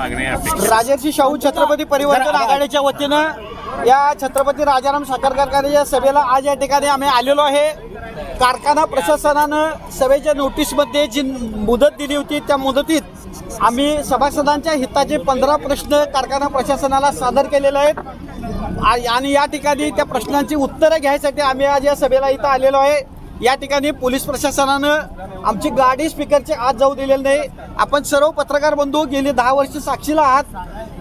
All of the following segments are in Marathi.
राजर्षी शाहू छत्रपती परिवर्तन आघाडीच्या वतीनं या छत्रपती राजाराम साखर कारखान्याच्या सभेला आज या ठिकाणी आम्ही आलेलो आहे. कारखाना प्रशासनानं सभेच्या नोटीसमध्ये जी मुदत दिली होती त्या मुदतीत आम्ही सभासदांच्या हिताचे पंधरा प्रश्न कारखाना प्रशासनाला सादर केलेले आहेत. आणि या ठिकाणी त्या प्रश्नांची उत्तरं घ्यायसाठी आम्ही आज या सभेला इथं आलेलो आहे. या ठिकाणी पोलीस प्रशासनानं आमची गाडी स्पीकरचे आत जाऊ दिलेली नाही. आपण सर्व पत्रकार बंधू गेली दहा वर्ष साक्षीला आहात.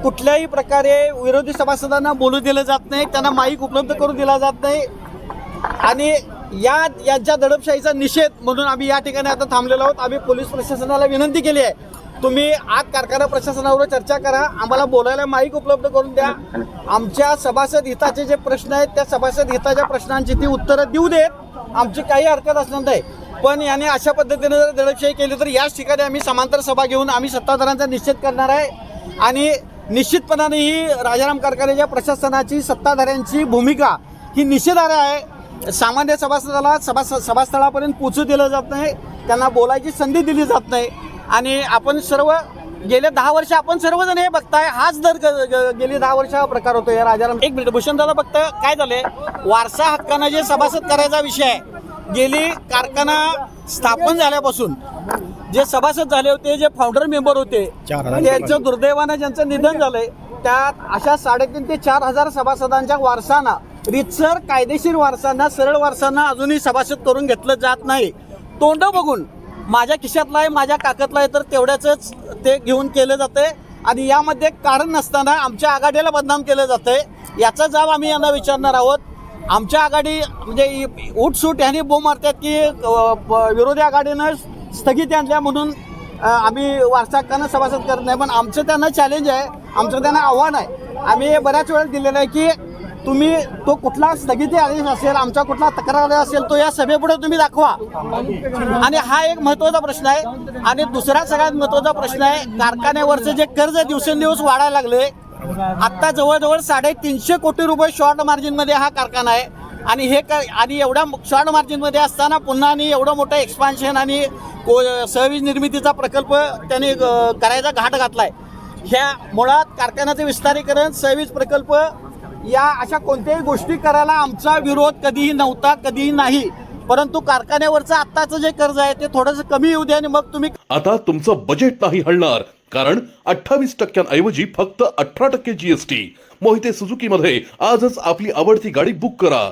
कुठल्याही प्रकारे विरोधी सभासदांना बोलू दिलं जात नाही त्यांना माईक उपलब्ध करून दिला जात नाही. आणि या यांच्या दडपशाहीचा निषेध म्हणून आम्ही या ठिकाणी आता थांबलेलो आहोत. आम्ही पोलीस प्रशासनाला विनंती केली आहे. तुम्ही आज कारखाना प्रशासनावर चर्चा करा. आम्हाला बोलायला माईक उपलब्ध करून द्या. आमच्या सभासद हिताचे जे प्रश्न आहेत त्या सभासद हिताच्या प्रश्नांची ती उत्तरं देऊ देत आमची काही हरकत असणार नाही. पण याने अशा पद्धतीने जर दडपशाही केली तर याच ठिकाणी आम्ही समांतर सभा घेऊन आम्ही सत्ताधाऱ्यांचा निषेध करणार आहे. आणि निश्चितपणाने ही राजाराम कारखान्याच्या प्रशासनाची सत्ताधाऱ्यांची भूमिका ही निषेधार्ह आहे. सामान्य सभासदाला सभा सभास्थळापर्यंत पोचू दिलं जात नाही. त्यांना बोलायची संधी दिली जात नाही. आणि आपण सर्व गेले दहा वर्ष आपण सर्वजण हे बघताय हाच दर गेली दहा वर्ष हा प्रकार होतो या राजाराम एक मिनिट भूषण दादा बघता काय झालंय वारसा हक्कानं जे सभासद करायचा विषय आहे गेली कारखाना स्थापन झाल्यापासून जे सभासद झाले होते जे फाउंडर मेंबर होते त्यांचं दुर्दैवानं ज्यांचं निधन झालंय त्यात अशा साडेतीन ते चार हजार सभासदांच्या वारसांना रितसर कायदेशीर वारसांना सरळ वारसांना अजूनही सभासद करून घेतलं जात नाही. तोंड बघून माझ्या खिशातला आहे माझ्या काकातला आहे तर तेवढ्याच ते घेऊन केलं जाते आणि यामध्ये कारण नसताना आमच्या आघाडीला बदनाम केलं जातंय. याचा जाब आम्ही यांना विचारणार आहोत. आमच्या आघाडी म्हणजे उठसूट ह्यांनी बो मारतात की विरोधी आघाडीनं स्थगिती आणल्या म्हणून आम्ही वारसाहकांना सभासद करत नाही. पण आमचं त्यांना चॅलेंज आहे आमचं त्यांना आव्हान आहे. आम्ही बऱ्याच वेळेस दिलेलं आहे की तुम्ही तो कुठला स्थगिती आदेश असेल आमचा कुठला तक्रार आदेश असेल तो या सभेपुढे तुम्ही दाखवा. आणि हा एक महत्त्वाचा प्रश्न आहे. आणि दुसरा सगळ्यात महत्त्वाचा प्रश्न आहे कारखान्यावरचं जे कर्ज दिवसेंदिवस वाढायला लागले आत्ता जवळजवळ साडेतीनशे कोटी रुपये शॉर्ट मार्जिनमध्ये हा कारखाना आहे. आणि हे क आणि एवढ्या शॉर्ट मार्जिनमध्ये असताना पुन्हा आणि एवढं मोठं एक्सपान्शन आणि को सहवीज निर्मितीचा प्रकल्प त्यांनी करायचा घाट घातला आहे ह्या मुळात कारखान्याचं विस्तारीकरण सहवीज प्रकल्प या अशा कोणत्याही गोष्टी करायला आमचा विरोध कधीही नव्हता कधीही नाही. परंतु कारखान्यावरचं आत्ताचं जे कर्ज आहे ते थोडंसं कमी येऊ द्या आणि मग तुम्ही आता तुमचं बजेट नाही हलणार कारण अठ्ठावीस टक्क्यांऐवजी फक्त अठरा टक्के जीएसटी मोहिते सुझुकी मध्ये आजच आपली आवडती गाडी बुक करा.